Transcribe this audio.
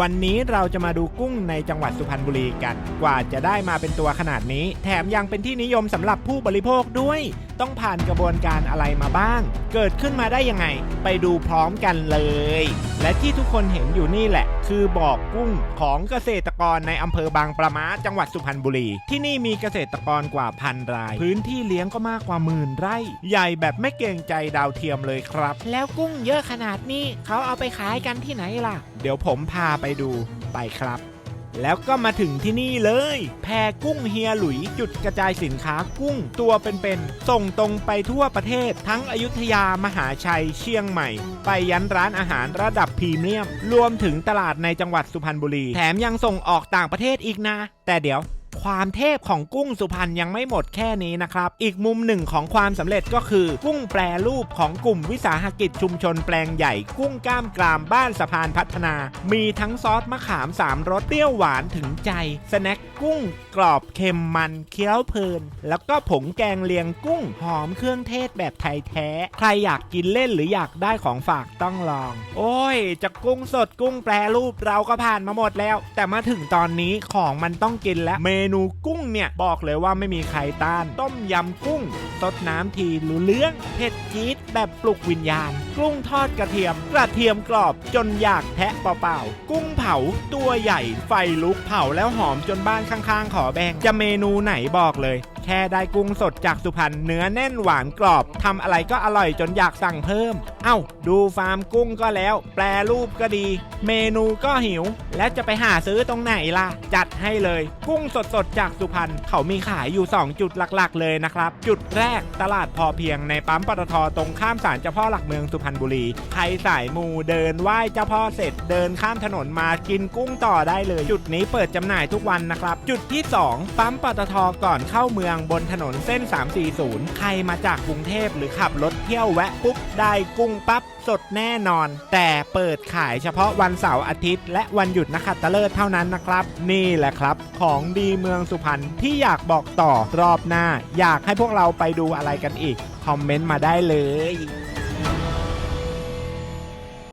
วันนี้เราจะมาดูกุ้งในจังหวัดสุพรรณบุรีกัน กว่าจะได้มาเป็นตัวขนาดนี้ แถมยังเป็นที่นิยมสำหรับผู้บริโภคด้วยต้องผ่านกระบวนการอะไรมาบ้าง เกิดขึ้นมาได้ยังไง ไปดูพร้อมกันเลย และที่ทุกคนเห็นอยู่นี่แหละ คือบ่อกุ้งของเกษตรกรในอำเภอบางปะมาจังหวัดสุพรรณบุรี ที่นี่มีเกษตรกรกว่าพันราย พื้นที่เลี้ยงก็มากกว่าหมื่นไร่ ใหญ่แบบไม่เกรงใจดาวเทียมเลยครับ แล้วกุ้งเยอะขนาดนี้เขาเอาไปขายกันที่ไหนล่ะ เดี๋ยวผมพาไปดูไปครับ แล้วก็มาถึงที่นี่เลย แพกุ้งเฮียหลุย จุดกระจายสินค้ากุ้งตัวเป็นๆ ส่งตรงไปทั่วประเทศ ทั้งอยุธยามหาชัยเชียงใหม่ ไปยันร้านอาหารระดับพรีเมียม รวมถึงตลาดในจังหวัดสุพรรณบุรี แถมยังส่งออกต่างประเทศอีกนะ แต่เดี๋ยว ความเทพของกุ้งสุพรรณยังไม่หมดแค่นี้นะครับ อีกมุมหนึ่งของความสำเร็จก็คือ กุ้งแปรรูปของกลุ่มวิสาหกิจชุมชนแปลงใหญ่ กุ้งกล้ามกรามบ้านสะพานพัฒนา มีทั้งซอสมะขามสามรสเปรี้ยวหวานถึงใจสแน็คกุ้งกรอบเค็มมันเคี้ยวเพลิน แล้วก็ผงแกงเลียงกุ้งหอมเครื่องเทศแบบไทยแท้ ใครอยากกินเล่นหรืออยากได้ของฝากต้องลอง โอ้ยจะกุ้งสดกุ้งแปรรูปเราก็ผ่านมาหมดแล้ว แต่มาถึงตอนนี้ของมันต้องกินแล้วเมนนูกุ้งเนี่ย บอกเลยว่าไม่มีใครต้าน ต้มยำกุ้งสดน้ำทีรู้เรื่องเผ็ดจี๊ดแบบปลุกวิญญาณ กุ้งทอดกระเทียม กระเทียมกรอบจนอยากแทะเปล่าๆกุ้งเผาตัวใหญ่ไฟลุกเผาแล้วหอมจนบ้านข้างๆ ขอแบ่งจะเมนูไหนบอกเลย แค่ได้กุ้งสดจากสุพรรณเนื้อแน่นหวานกรอบทำอะไรก็อร่อยจนอยากสั่งเพิ่ม เอ้า ดูฟาร์มกุ้งก็แล้ว แปรรูปก็ดี เมนูก็หิว แล้วจะไปหาซื้อตรงไหนล่ะ จัดให้เลย กุ้งสดๆจากสุพรรณเขามีขายอยู่ 2 จุดหลักๆ เลยนะครับ จุดแรกตลาดพอเพียงในปั๊มปตทตรงข้ามศาลเจ้าพ่อหลักเมืองสุพรรณบุรีใครสายมูเดินไหว้เจ้าพ่อเสร็จเดินข้ามถนนมากินกุ้งต่อได้เลย จุดนี้เปิดจำหน่ายทุกวันนะครับ จุดที่ 2 ปั๊มปตทก่อนเข้าเมืององบนถนนเส้น 340 ใครมาจากกรุงเทพหรือขับรถเที่ยวแวะปุ๊บได้กุ้งปั๊บสดแน่นอน แต่เปิดขายเฉพาะวันเสาร์อาทิตย์ และวันหยุดนักขัตฤกษ์เท่านั้นนะครับ นี่แหละครับ ของดีเมืองสุพรรณที่อยากบอกต่อรอบหน้า อยากให้พวกเราไปดูอะไรกันอีก คอมเมนต์มาได้เลย